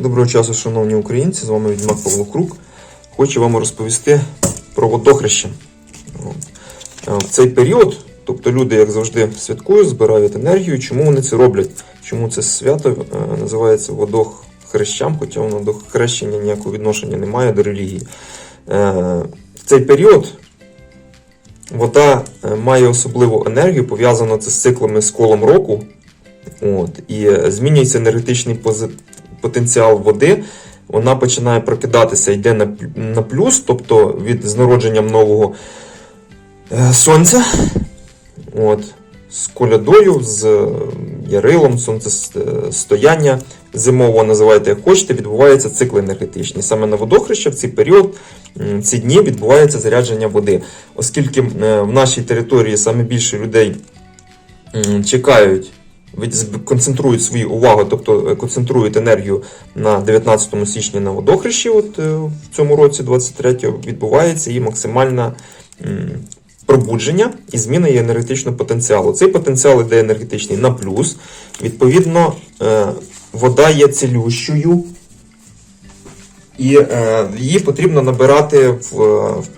Доброго часу, шановні українці, з вами Відьмак Павло Крук. Хочу вам розповісти про водохреще. От. Е, В цей період, тобто люди, як завжди, святкують, збирають енергію. Чому вони це роблять? Чому це свято е, називається водохрещам, хоча воно до хрещення ніякого відношення не має до релігії. Е, В цей період вода має особливу енергію, пов'язано це з циклами з колом року. От, і змінюється енергетичний пози- потенціал води. Вона починає прокидатися, йде на, плюс, тобто від з народженням нового е, сонця. От, з колядою, з е, ярилом, сонцестояння зимового називайте як хочете, відбуваються цикли енергетичні. Саме на водохреща в цей період, ці дні відбувається зарядження води. Оскільки е, в нашій території саме більше людей чекають, концентрують свою увагу, тобто е, концентрують енергію на 19 січня на водохрещі, от е, в цьому році, 23-го, відбувається і максимальна м, пробудження і зміна енергетичного потенціалу. Цей потенціал іде енергетичний на плюс. Відповідно, е, вода є цілющою, і е, її потрібно набирати в, з-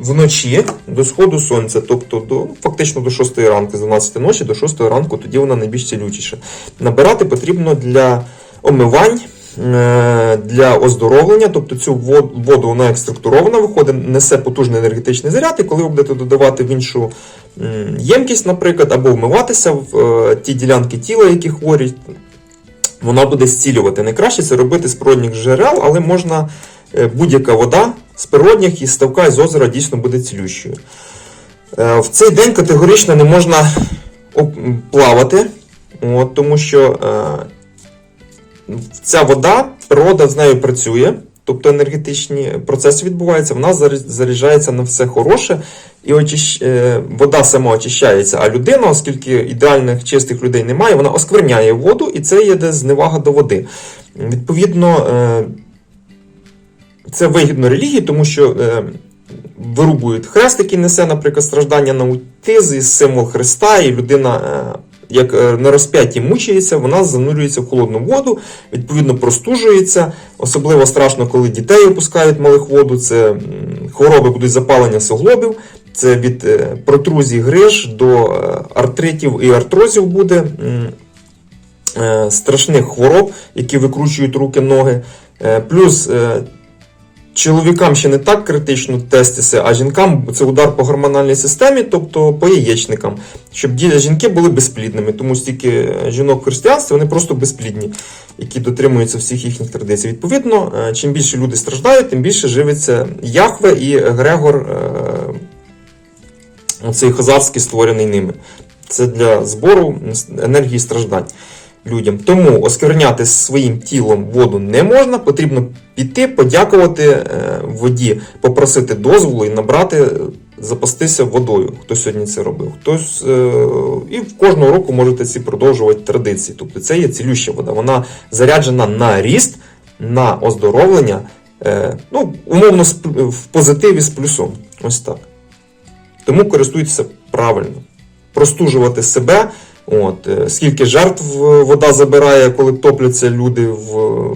вночі до сходу сонця, тобто до, фактично до 6 ранку, з 12 ночі до 6 ранку, тоді вона найбільш цілючіша. Набирати потрібно для омивань, е, для оздоровлення, тобто цю воду вона як структурована виходить, несе потужний енергетичний заряд, і коли ви будете додавати в іншу ємкість, наприклад, або вмиватися в е, ті ділянки тіла, які хворі, вона буде зцілювати. Найкраще це робити з природних джерел, але можна е, будь-яка вода з природних, із ставка, із озера дійсно буде цілющою. Е, В цей день категорично не можна плавати, от, тому що е, ця вода, природа з нею працює, тобто енергетичні процеси відбуваються, вона заряджається на все хороше, і очищ... е, вода сама очищається. А людина, оскільки ідеальних чистих людей немає, вона оскверняє воду, і це є зневага до води. Відповідно, це вигідно релігії, тому що е, вирубують хрест, який несе, наприклад, страждання на аутизм, символ Христа, і людина, е, як е, на розп'ятті мучається, вона занурюється в холодну воду, відповідно простужується. Особливо страшно, коли дітей опускають малих воду. Це хвороби будуть запалення суглобів, це від е, протрузій гриж до е, артритів і артрозів буде. Страшних хвороб, які викручують руки, ноги. Плюс чоловікам ще не так критично тестиси, а жінкам це удар по гормональній системі, тобто по яєчникам, щоб жінки були безплідними. Тому стільки жінок в християнстві вони просто безплідні, які дотримуються всіх їхніх традицій. Відповідно, е, чим більше люди страждають, тим більше живиться Яхве і Грегор, е, оцей хазарський створений ними. Це для збору енергії страждань людям. Тому оскверняти своїм тілом воду не можна, потрібно піти, подякувати е, воді, попросити дозволу і набрати, е, запастися водою. Хто сьогодні це робив. Хтось е, і кожного року можете ці продовжувати традиції. Тобто це є цілюща вода. Вона заряджена на ріст, на оздоровлення, ну, умовно в позитиві з плюсом. Ось так. Тому користуйтеся правильно. Простужувати себе. От, е, скільки жертв е, вода забирає, коли топляться люди в,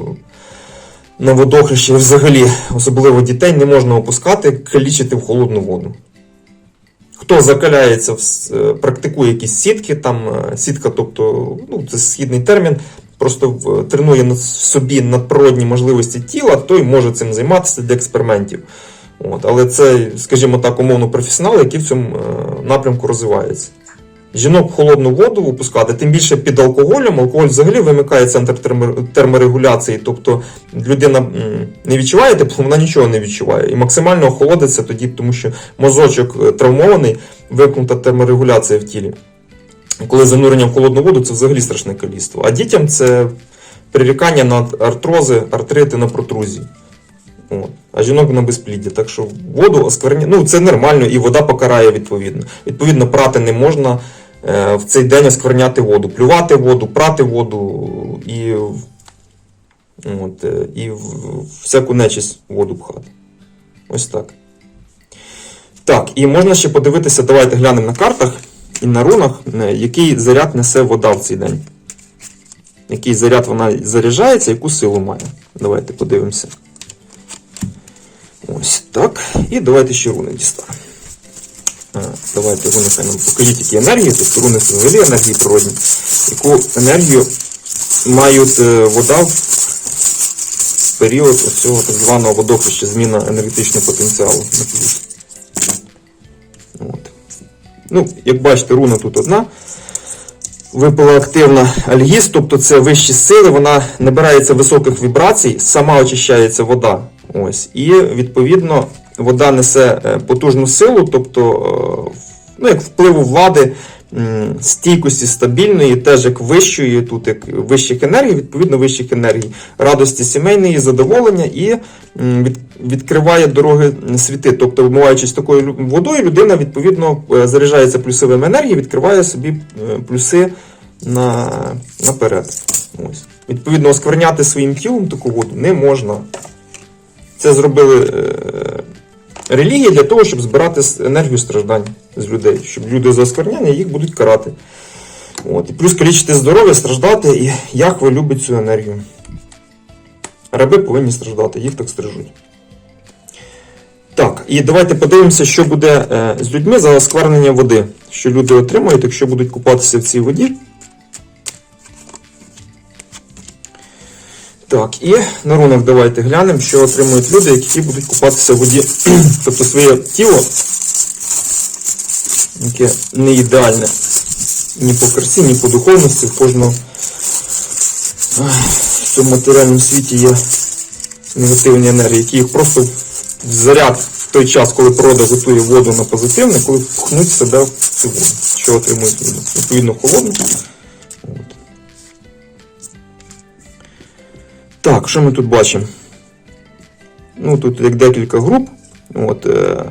на водохрещі, взагалі, особливо дітей, не можна опускати, калічити в холодну воду. Хто закаляється, е, практикує якісь сітки, там сітка, тобто, ну, це східний термін, просто тренує на собі надприродні можливості тіла, той може цим займатися для експериментів. От, але це, скажімо так, умовно професіонали, які в цьому напрямку розвиваються. Жінок в холодну воду випускати, тим більше під алкоголем. Алкоголь взагалі вимикає центр терморегуляції, тобто людина не відчуває тепло, вона нічого не відчуває. І максимально охолодиться тоді, тому що мозочок е, травмований, вимкнута терморегуляція в тілі. Коли занурення в холодну воду, це взагалі страшне каліцтво. А дітям це прирікання на артрози, артрити на протрузії. От. А жінок на безпліддя. Так що воду оскверня... ну це нормально, і вода покарає відповідно. Відповідно, прати не можна в цей день оскверняти воду, плювати воду, прати воду і, от, е, і всяку нечисть воду пхати. Ось так. Так, і можна ще подивитися, давайте глянемо на картах і на рунах, е, який заряд несе вода в цей день. який заряд вона заряджається, яку силу має. Давайте подивимося. Ось так. І давайте ще руни дістанемо. А, Давайте руни хай нам покажіть, які енергії, тобто руни це енергії природні. Яку енергію мають е, вода в період цього так званого водохреща, зміна енергетичного потенціалу. От. Ну, як бачите, руна тут одна. Випала активна альгіз, тобто це вищі сили, вона набирається високих вібрацій, сама очищається вода. Ось. І відповідно вода несе е, потужну силу, тобто е, ну, як впливу влади, стійкості стабільної, теж як вищої, тут як вищих енергій, відповідно вищих енергій, радості сімейної, задоволення і від, відкриває дороги світи. Тобто, вмиваючись такою водою, людина відповідно е, заряджається плюсовими енергіями, відкриває собі плюси на, наперед. Ось. Відповідно, оскверняти своїм тілом таку воду не можна. Це зробили релігії для того, щоб збирати енергію страждань з людей, щоб люди за оскверняння їх будуть карати. От. І плюс калічити здоров'я, страждати, і Яхве любить цю енергію. Раби повинні страждати, їх так стрижуть. Так, і давайте подивимося, що буде е, з людьми за осквернення води, що люди отримають, якщо будуть купатися в цій воді. Так, і на рунок давайте глянемо, що отримують люди, які будуть купатися в воді. тобто своє тіло, яке не ідеальне ні по красі, ні по духовності. В кожного ах, в цьому матеріальному світі є негативні енергії, які їх просто в заряд в той час, коли природа готує воду на позитивне, коли впхнуть себе в цю воду, що отримують люди. Відповідно, холодно. Так, що ми тут бачимо? Ну, тут як декілька груп. От, е,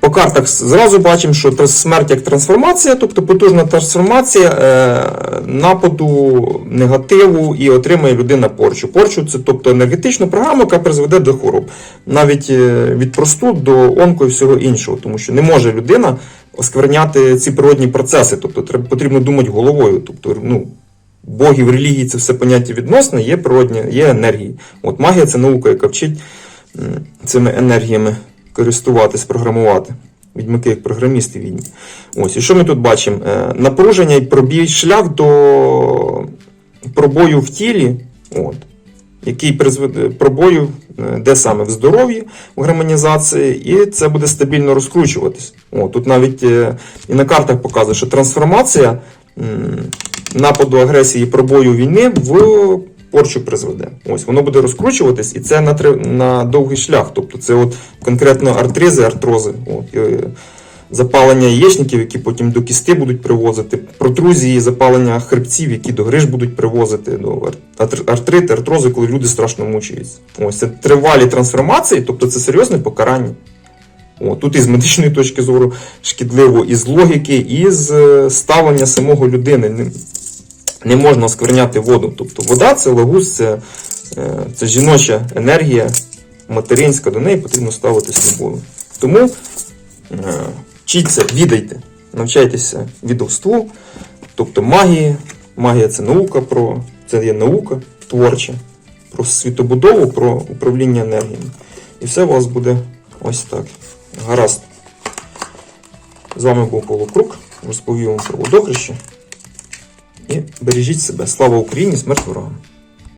по картах зразу бачимо, що смерть як трансформація, тобто потужна трансформація е, нападу негативу і отримає людина порчу. Порчу це тобто енергетичну програму, яка призведе до хвороб. Навіть е, від простуд до онко і всього іншого, тому що не може людина оскверняти ці природні процеси. Тобто потрібно думати головою. Тобто, ну, Боги в релігії це все поняття відносне, є природні, є енергії. От магія це наука, яка вчить цими енергіями користуватись, програмувати. Відьмаки як програмісти відні. Ось, і що ми тут бачимо? Е, Напруження і пробій шлях до пробою в тілі, от, який призведе пробою, е, де саме в здоров'ї, в гармонізації, і це буде стабільно розкручуватись. От, тут навіть е, і на картах показує, що трансформація нападу агресії, пробою війни в порчу призведе. Ось воно буде розкручуватись, і це на, три- на довгий шлях. Тобто це от конкретно артризи, артрози, от, е, запалення яєчників, які потім до кісти будуть привозити, протрузії, запалення хребців, які до гриж будуть привозити, до ар- ар- артрити, артрози, коли люди страшно мучаються. Ось це тривалі трансформації, тобто це серйозне покарання. О, тут із медичної точки зору шкідливо, і з логіки, і з е, ставлення самого людини. Не, можна оскверняти воду. Тобто вода це лагус, це, е, це жіноча енергія, материнська, до неї потрібно ставитись любов'ю. Тому е, вчіться, відайте, навчайтеся відовству, тобто магії. Магія це наука про це є наука творча, про світобудову, про управління енергіями. І все у вас буде ось так. Гаразд. З вами був Павло Крук. Розповів вам про водохреще. І бережіть себе. Слава Україні! Смерть ворогам!